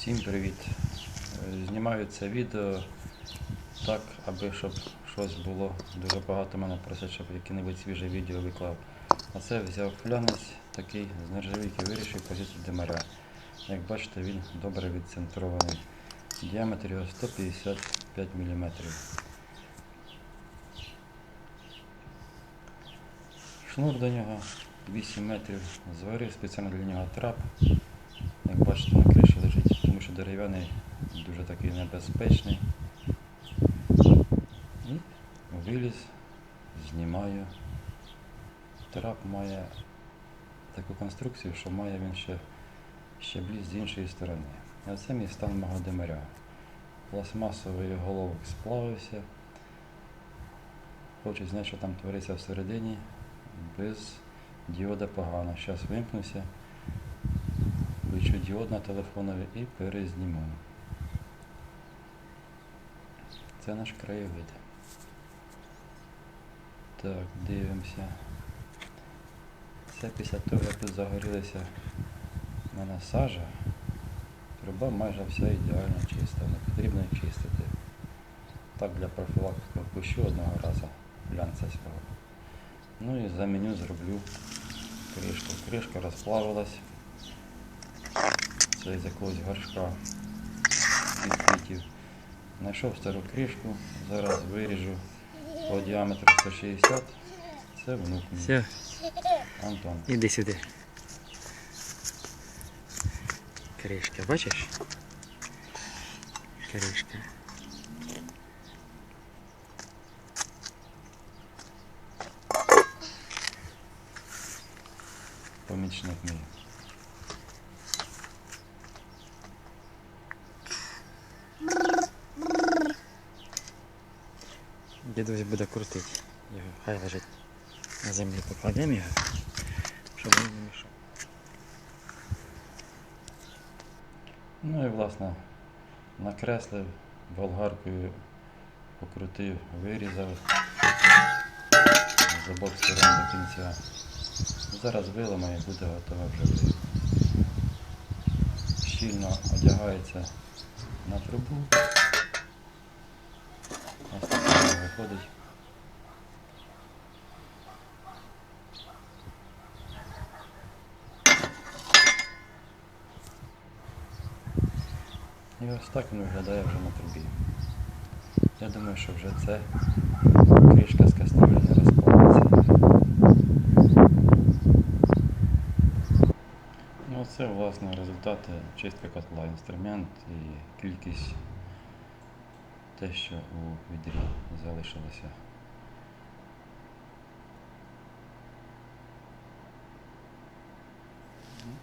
Всім привіт! Е, Знімаю це відео так, аби щоб щось було. Дуже багато мене просять, щоб яке-небудь свіже відео виклав. А це взяв флянець такий з нержавійки, вирішив позицію демара. Як бачите, він добре відцентрований. Діаметр його 155 мм. Шнур до нього 8 метрів. Зварив спеціально для нього трап. Як бачите, на криші лежить, тому що дерев'яний дуже такий небезпечний. І виліз, знімаю. Трап має таку конструкцію, що має він ще щеблі з іншої сторони. І оце мій стан мого димаря. Пластмасовий головок сплавився. Хочу знати, що там твориться всередині. Без діода погано. Зараз вимкнуся. Включу діод на телефонові і перезніму. Це наш краєвид. Так, дивимося. Це після того, як тут загорілися мене сажа. Труба майже вся ідеально чиста, не потрібно чистити. Так для профілактики впущу одного разу глянця свого. Ну і заміню, зроблю кришку. Кришка розплавилась. Це з якогось горшка від квітів. Знайшов стару кришку, зараз виріжу по діаметру 160. Це внук мій, Все, Антон. іди сюди. Кришка, бачиш? Кришка. Помічник мій. Дідусь буде крутити. Його хай лежить на землі покладемо його, щоб він не мішав. Ну і власне накреслив, болгаркою покрутив, вирізав з обох сторон до кінця. Зараз виламаю і буде готова вже буде. Щільно одягається на трубу. Виходить. І ось так він виглядає вже на трубі. Я думаю, що вже це кришка з кастрюлі не розпалиться. Ну, це власне результати чистки котла, інструмент і кількість те, що у відрі залишилося.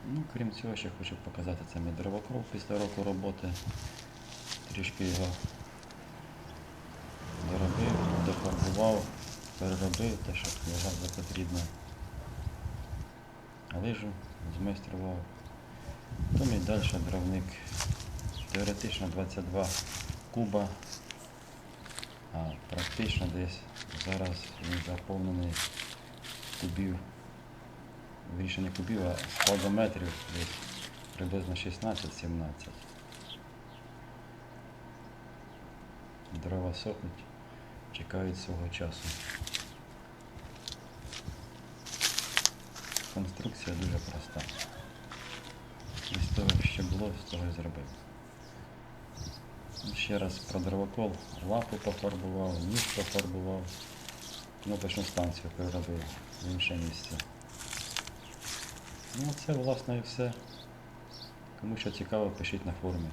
Ну, крім цього, ще хочу показати це мій дровокров після року роботи. Трішки його доробив, дофарбував, переробив те, що вважав за потрібно. Лижу змайстрував. Потім і далі дровник. Теоретично 22 куба, практично десь зараз він заповнений кубів більше не кубів, а складометрів десь приблизно 16-17. Дрова сохнуть, чекають свого часу. Конструкція дуже проста. Із того, що було, з того і зробив. Ще раз про дровокол. Лапу пофарбував, ніж пофарбував, кнопочну станцію переробив в інше місце. Ну, це власне і все. Кому що цікаво, пишіть на форумі.